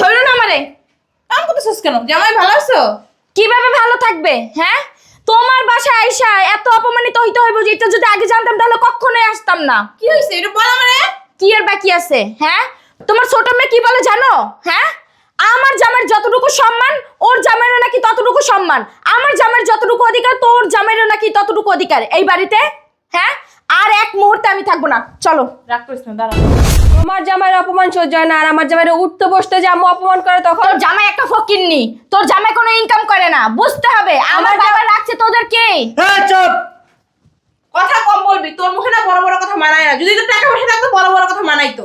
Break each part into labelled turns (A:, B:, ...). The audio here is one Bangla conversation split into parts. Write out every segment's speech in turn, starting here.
A: ধরো না আমারে।
B: কাম করতেছিস কেন? জামাই ভালো আছো?
A: কীভাবে ভালো থাকবে হ্যাঁ? তোমার বাসায় আইসা এত অপমানিত হইতে হইব যে এটা যদি আগে জানতাম তাহলে কখনোই আসতাম না।
B: কি হয়েছে এটা বল আমারে।
A: কি আর বাকি আছে হ্যাঁ? তোমার ছোট মেয়ে কি বলে জানো হ্যাঁ? আমার জামাইয়ের যতটুকু সম্মান ওর জামাইয়েরও নাকি ততটুকু সম্মান। আমার জামাইয়ের যতটুকু অধিকার তোর জামাইয়েরও নাকি ততটুকু অধিকার। এই বাড়িতে হ্যাঁ? আর এক মুহূর্তে আমি থাকব না। চলো।
B: রাগ করিস না দাঁড়া।
C: তোমার জামাইয়ের অপমান সহ্য হয় না আর আমার জামাইয়ের উঠতে বসতে যে আম্মু অপমান করে তখন
A: তোর জামাই একটা ফকিন্নি তোর জামাই কোনো ইনকাম করে না। বুঝতে হবে। আমার বাবা রাখছে তোদেরকে
D: এই চুপ!
B: কথা কম বলবি। তোর মুখে না বড় বড় কথা মানায় না। যদি তোর টাকা পয়সা থাকতো বড় বড় কথা মানাই তো।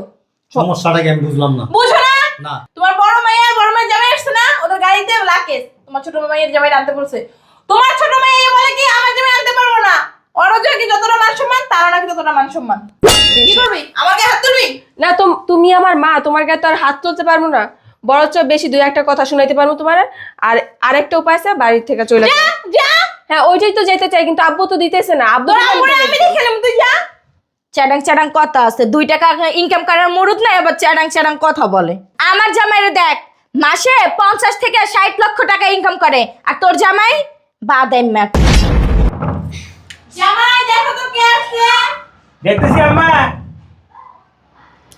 D: সমস্যাটা কি আমি বুঝলাম না।
B: বুঝো না?
D: না।
B: তোমার বড় মাইয়া বড় মাইয়া জামাই আসছে না? ওদের গাড়িতে লাকেশ তোমার ছোট মাইয়ের জামাই আনতে বলছে। তোমার ছোট মাইয়া বলে কি আমার জামাই আনতে পারব না? যতটা মান সম্মান নাকি ততটা মান সম্মান? কি করবি? আমাকে হাত তুলবি?
C: না তুম- তুমি আমার মা তোমার গায়ে তো আর হাত তুলতে পারব না। বরঞ্চ বেশি দুই একটা কথা শুনাইতে পারব তোমার। আর আরেকটা উপায় আছে বাড়ির থেকে চলে যাও।
B: যা!
C: হ্যাঁ ওইটাই তো যেতে চাই কিন্তু আব্বু তো দিতেছে না। আব্বু
B: আমি। দেখে নেব তুই যা।
A: চ্যাডাং চ্যাডাং কথা আছে। দুই টাকা ইনকাম করার মুরুদ নাই আবার চ্যাডাং চ্যাডাং কথা বলে। আমার জামাইরে দেখ মাসে পঞ্চাশ থেকে ষাট লক্ষ টাকা ইনকাম করে। আর তোর জামাই বাদাম ম্যাক
B: জামাই দেখো তো কে আসছে
E: দেখতেছি আম্মা।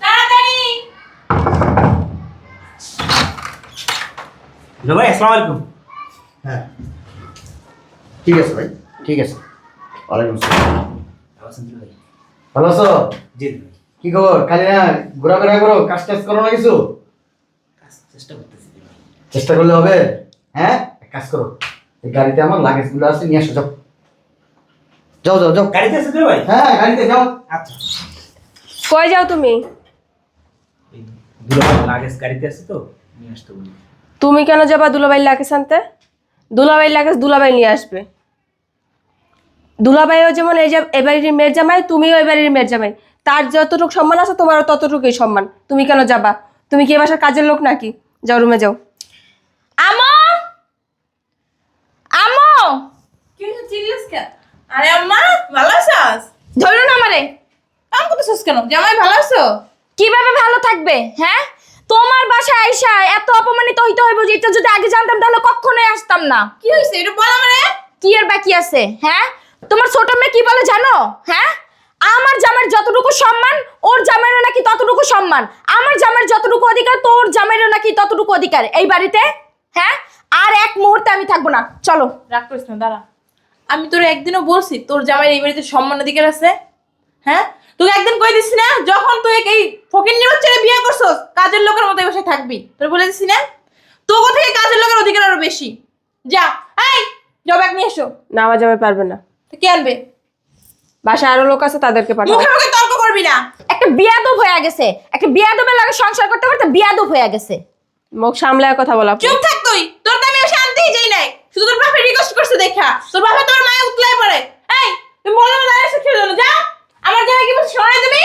B: তাড়াতাড়ি।
E: ভাই আসসালামু আলাইকুম।
D: হ্যাঁ। ঠিক আছে ভাই। ঠিক আছে। ওয়ালাইকুম আসসালাম। ভালো আছো?
E: জি ভাই।
D: কি খবর? কালি না ঘোরাফেরা করো? কাজ টাজ করো না কিছু?
E: চেষ্টা করতেছি
D: চেষ্টা করলে হবে? হ্যাঁ। এক কাজ করো। এই গাড়িতে আমার লাগেজগুলো আছে নিয়ে আসো যাও। যাও যাও যাও।
E: গাড়িতে আছে ভাই?
D: হ্যাঁ গাড়িতে যাও।
E: আচ্ছা।
C: কই যাও তুমি?
E: দুলাভাই লাগেজ গাড়িতে আছে তো নিয়ে আসতে বলি।
C: তুমি কেন যাবা দুলাভাই লাগেজ আনতে? দুলাভাই লাগেজ দুলাভাই নিয়ে আসবে। দুলাভাইও যেমন এই যে এবারের মেয়ের জামাই তুমিও এবারের মেয়ের জামাই। তার যতটুকু সম্মান আছে তোমারও ততটুকুই সম্মান। তুমি কেন যাবা? তুমি কি এ বাসার কাজের লোক নাকি? যাও রুমে যাও।
A: আমো! আমো!
B: কি চিল্লাস কেন আরে আম্মা ভালো আছিস?
A: ধরো না আমারে।
B: কাম করতেছিস কেন? জামাই ভালো আছো?
A: কীভাবে ভালো থাকবে হ্যাঁ? তোমার বাসায় আইসা এত অপমানিত হইতে হইব যে এটা যদি আগে জানতাম তাহলে কখনোই আসতাম না।
B: কি হয়েছে এটা বল আমারে।
A: কি এর বাকি আছে হ্যাঁ? তোমার ছোট মেয়ে কি বলে জানো হ্যাঁ? আমার জামাইয়ের যতটুকু সম্মান ওর জামাইয়েরও নাকি ততটুকু সম্মান। আমার জামাইয়ের যতটুকু অধিকার তোর জামাইয়েরও নাকি ততটুকু অধিকার। এই বাড়িতে হ্যাঁ? আর এক মুহূর্তে আমি থাকব না। চলো।
B: রাগ করিস না দাঁড়া। আমি তোর একদিনও বলছি তোর জামাইয়ের এই বাড়িতে সম্মান অধিকার আছে? হ্যাঁ? তোকে একদিন কই দিছি না যখন তুই এই ফকির নিবাচ্চারে বিয়ে করছস কাজের লোকের মতো এই বাসায় থাকবি। তোর বলে দিছি না? তোকে থেকে কাজের লোকের অধিকার আরও বেশি। যা এই যাও ব্যাগ নিয়ে এসো।
C: না আমার জামাই পারবে না।
B: তো কে আনবে?
C: বাসায় আরও লোক আছে তাদেরকে পাঠাও।
B: মুখে মুখে তর্ক করবি না।
A: একটা বিয়াদব হয়ে গেছে। একটা বিয়াদবের লাগে সংসার করতে করতে বিয়াদব হয়ে গেছে।
C: মুখ সামলায় কথা বলা
B: চুপ থাক তুই। তোর তো আমি আনতেই যাই নাই। শুধু তোর বাপে রিকোয়েস্ট করছে দেখা। তোর বাবা পড়ে এই তুমি বলো না দাঁড়িয়ে শিখিয়ে দেবো যা। আমার জামাই কি দিবি?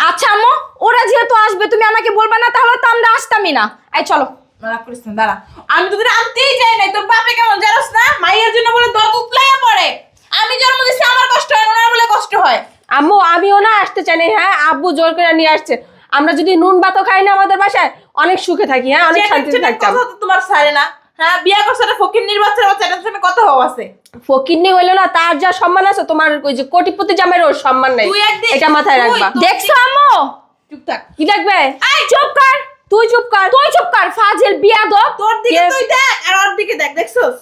A: আচ্ছা আম্মু ওরা যেহেতু আসবে তুমি আমাকে বলবে না তাহলে তো আমরা আসতামই না। এই চলো।
B: রাগ করিস না দাঁড়া। আমি তোদের আনতেই যাই নাই তোর বাপে কেমন জানোস না? মাইয়ের জন্য বলে দর উতলাইয়া পড়ে। আমি জন্ম দিচ্ছি আমার কষ্ট হয় ওনার বলে কষ্ট হয়।
C: আম্মু আমিও না আসতে চাই না, হ্যাঁ? আব্বু জোর করে নিয়ে আসছে। আমরা যদি নুন ভাতও খাই না আমাদের বাসায় অনেক সুখে থাকি হ্যাঁ? অনেক শান্তিতে থাকতাম।
B: তোমার সারে না। হ্যাঁ বিয়া করছে ফকির নির্বাচনের বাচ্চা আছে।
C: হইল না তার যা সম্মান আছে তোমার ওই যে কোটিপতি জামাইয়ের ওর সম্মান নেই। এটা মাথায় রাখবা।
A: দেখছ আম্মু?
B: চুপ থাক।
C: কি লাগবে?
A: চুপ কর।
C: তুই চুপ কর।
A: তুই চুপ কর। ফাজিল বিয়াদব
B: তোর দিকে তুই দেখ আর ওর দিকে দেখ দেখছস?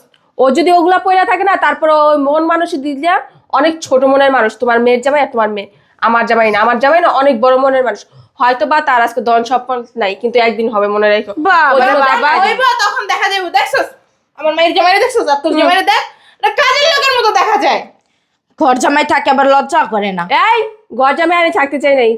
C: ও যদি ওগুলা পয়লা থাকে না তারপর ওই মন মানুষই দিলে অনেক ছোট মনের মানুষ। তোমার মেয়ের জামাই আর তোমার মেয়ে। আমার জামাই না। আমার জামাই না অনেক বড় মনের মানুষ। হয়তো বা তার আজকে ধন সম্পদ নাই কিন্তু একদিন হবে মনে রাখো।
B: তখন দেখা যাবে দেখছস? আমার মায়ের জামাইরে দেখছস আর তোর জামাইরে দেখ এটা কাজের লোকের মতো দেখা যায়।
A: ঘর জামাই থাকে আবার লজ্জা করে না।
C: এই ঘর জামাই আমি থাকতে চাই নাই।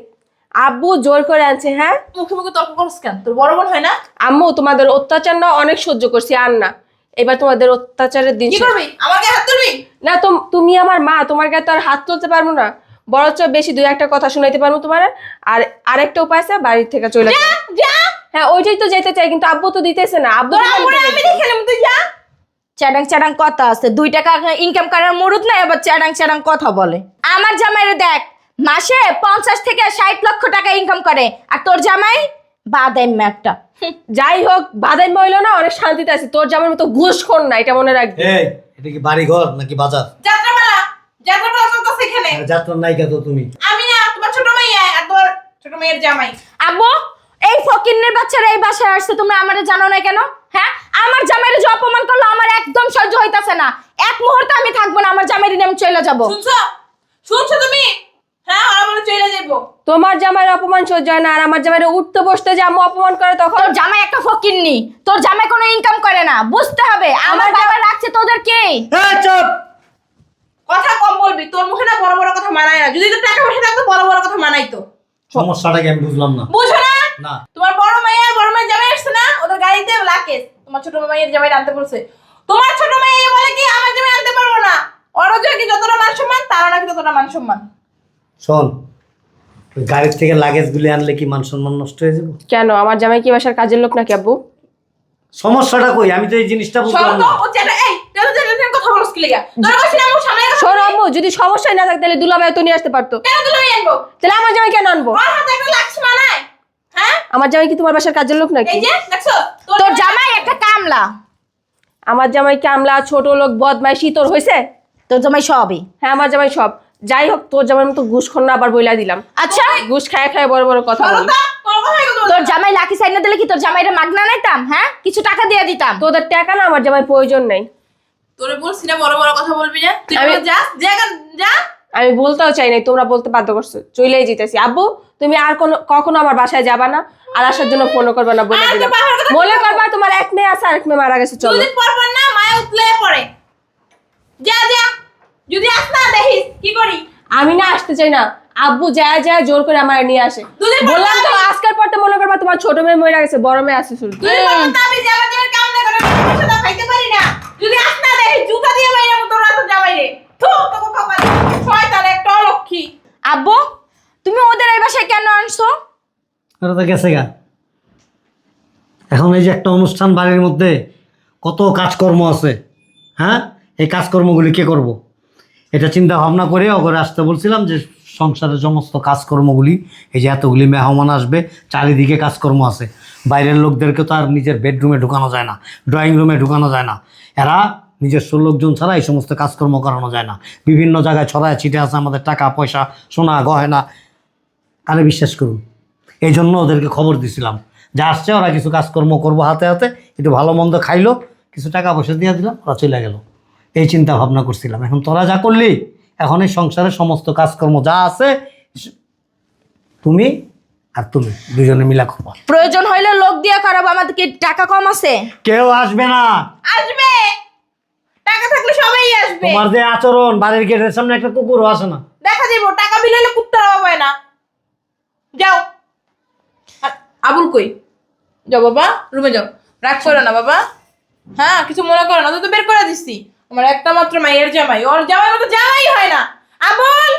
C: আব্বু জোর করে আনছে হ্যাঁ?
B: মুখে মুখে তর্ক করছ কেন? তোর বড় বোন হয় না?
C: আম্মু তোমাদের অত্যাচার না অনেক সহ্য করছি আর না। এবার তোমাদের অত্যাচারের দিন
B: কি করবি? আমাকে হাত তুলবি?
C: না তো তুমি আমার মা তোমার গায়ে তো আর হাত তুলতে পারব না। বরঞ্চ বেশি দুই একটা কথা শুনাইতে পারব তোমার। আর আরেকটা উপায় আছে বাড়ির থেকে চলে যাও।
B: যা!
C: হ্যাঁ ওইটাই তো যেতে চাই কিন্তু আব্বু তো দিতেছে না। আব্বু
B: তোর
C: তো
B: আমি দেখে নেব তুই যা।
A: চ্যাডাং চ্যাডাং কথা আছে দুই টাকা ইনকাম করার মুরুদ নাই আবার চ্যাডাং চ্যাডাং কথা বলে। আমার জামাইরে দেখ মাসে পঞ্চাশ থেকে ষাট লক্ষ টাকা ইনকাম করে আর তোর জামাই বাদাইম্মা একটা।
C: যাই হোক বাদাই মহিলা না অনেক শান্তিতে আছে। তোর জামার মতো ঘুষখোর না এটা মনে রাখবি।
D: এই এটা কি বাড়ি ঘর নাকি বাজার?
B: যাত্রাপালা যাত্রাপালা এখানে।
D: আর যাত্রার নায়িকা তো তুমি।
B: আমি না তোমার ছোট মাইয়া আর তোমার ছোট মেয়ের জামাই।
A: আব্বু ফকিন্নের বাচ্চারা এই বাসায় আসছে তোমরা আমারে জানো না কেন? হ্যাঁ? আমার জামাইরে যে অপমান করল আমার একদম সহ্য হইতাছে না। এক মুহূর্তে আমি থাকব না আমার জামাইরে নিয়ে আমি চলে যাব।
B: শুনছো? শুনছো তুমি? হ্যাঁ চলে যাব
C: তোমার জামাইয়ের অপমান সহ্য হয় না আর আমার জামাইয়ের উঠতে বসতে যে আম্মু অপমান করে তখন?
A: তোর জামাই একটা ফকিন্নি। তোর জামাই কোনো ইনকাম করে না বুঝতে হবে। আমার বাবা রাখছে তোদের কে?
D: এই চুপ!
B: কথা কম বলবি তোর মুখে না বড় বড় কথা মানায় না। যদি তোর টাকা পয়সা থাকতো বড় বড় কথা মানাই তো
D: সমস্যাটা কি আমি বুঝলাম না।
B: বুঝো না?
D: না।
B: তোমার বড় মাইয়া বড় মায়ের জামাই আসছে না? ওদের গাড়িতে লাকেশ তোমার ছোট মাইয়ের জামাই আনতে বলছে। তোমার ছোট মাইয়া বলে কি আমার জামাই আনতে পারব না? ওরও যে কি যতটা মান সম্মান তারও নাকি ততটা মান সম্মান।
D: শোন গাড়ির থেকে লাগেজ গুলি আনলে কি মান সম্মান নষ্ট হয়ে যাবে?
C: কেন? আমার জামাই কি বাসার কাজের লোক নাকি আব্বু?
D: সমস্যাটা কই? আমি তো এই জিনিসটা বুঝলাম না।
B: আমার
C: শোন আম্মু যদি সমস্যাই না থাকতো তাহলে দুলাভাই তো নিয়ে আসতে পারতো।
B: কেন আনব?
C: তাহলে আমার জামাই কেন আনব?
B: ওর হাতে একটা লাক্স মানায়।
C: আমার জামাই কি তোমার বাসার কাজের লোক নাকি?
B: এই যে দেখছ?
A: তোর জামাই একটা কামলা।
C: আমার জামাই কামলা ছোট লোক বদমাইশি তোর হয়েছে
A: তোর জামাই সবই।
C: হ্যাঁ আমার জামাই সব। যাই হোক তোর জামাই মতো ঘুষ খোর না আবার বইলা দিলাম।
A: আচ্ছা।
C: ঘুষ খায় খায় বড় বড় কথা
B: বলো। তোর
A: জামাই লাকি সাইড না দিলে কি তোর জামাইরে মাগনা নাইতাম হ্যাঁ? কিছু টাকা দিয়ে দিতাম।
C: তোদের টাকা না আমার জামাই প্রয়োজন নেই।
B: তোরে বলছি না বড় বড় কথা বলবি না। তুই যা যা
C: আমি বলতেও চাই নাই তোমরা বলতে বাধ্য করছ। চলেই যেতেছি আব্বু তুমি আর কোনো কখনো আমার বাসায় যাবা না আর আসার জন্য ফোন করবে না বলে দিলাম। মনে করবা তোমার এক মেয়ে আছে আরেক মেয়ে মারা গেছে চলো।
B: দুদিন পর পর না মায়া উতলে পড়ে। যা যা। যদি আস দেখি দেখিস। কি করি?
C: আমি না আসতে চাই না। আব্বু যায় যায় জোর করে আমার নিয়ে আসে। বললাম তো
B: আজকাল
C: আজকের পর তো মনে করবা তোমার ছোট মেয়ে মরে গেছে বড় মেয়ে আছে শুধু।
B: আমি যাবার যাবার কাম না করে পয়সা দাও খাইতে পারি না যদি আস না দেখিস জুতা দিয়ে বাইরে মতো তোরা তো যাবাই রে থু তোকে কপাল শয়তান একটা অলক্ষী
A: আব্বু তুমি ওদের এই বাসায় কেন আনছো
D: ওরা তো গেছে গা। এখন এই যে একটা অনুষ্ঠান বাড়ির মধ্যে কত কাজকর্ম আছে হ্যাঁ? এই কাজকর্মগুলি কে করব। এটা চিন্তা ভাবনা করে ওগরে আসতে বলছিলাম যে সংসারের সমস্ত কাজকর্মগুলি, এই যে এতগুলি মেহমান আসবে, চারিদিকে কাজকর্ম আছে। বাইরের লোকদেরকে তো আর নিজের বেডরুমে ঢুকানো যায় না ড্রয়িং রুমে ঢুকানো যায় না। এরা নিজস্ব লোকজন ছাড়া এই সমস্ত কাজকর্ম করানো যায় না। বিভিন্ন জায়গায় ছড়ায় ছিটে আছে আমাদের টাকা, পয়সা, সোনা গয়না আরে বিশ্বাস করুন? এই জন্য ওদেরকে খবর দিছিলাম। যা আসছে ওরা কিছু কাজকর্ম করব হাতে হাতে একটু ভালো মন্দ খাইলো কিছু টাকা পয়সা দিয়ে দিলাম ওরা চলে গেল। এই চিন্তা ভাবনা করছিলাম। এখন তোরা যা করলি এখন এই সংসারের সমস্ত কাজকর্ম যা আছে তুমি আর তুমি দুজনে মিলা করব
A: প্রয়োজন হইলে লোক দিয়ে করাবো আমাদের কি টাকা কম আছে।
D: কেউ আসবে না।
B: আসবে! টাকা থাকলে সবাই আসবে।
D: তোমার যে আচরণ বাড়ির গেটের সামনে একটা কুকুরও আসে না।
B: দেখা যাব টাকা বিলাইলে অভাব হয় না যাও আর আবুল কই? যাও বাবা রুমে যাও। রাগ করো না বাবা। হ্যাঁ কিছু মনে করো না তো তো বের করে দিচ্ছি আমার একটা মাত্র মাইয়ের জামাই ওর জামাই মতো জামাই হয় না। আবুল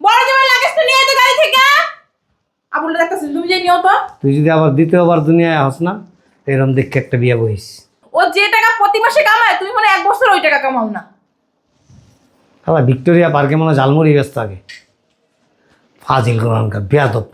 B: বড় জামাই লাগেজটা নিয়ে তো গাড়ি থেকে। আবুল দেখতেছি তুমি যে নিও তো
D: তুই যদি আবার দ্বিতীয়বার দুনিয়ায় হস না এরকম দেখে একটা বিয়ে বহিস।
B: ও যে টাকা প্রতি মাসে কামায় তুমি মানে এক বছর ওই টাকা কামাও না।
D: আবার ভিক্টোরিয়া পার্কে মনে হয় ঝালমুড়ি ব্যস্ত আগে। ফাজিল কোরআনকার বেয়াদব।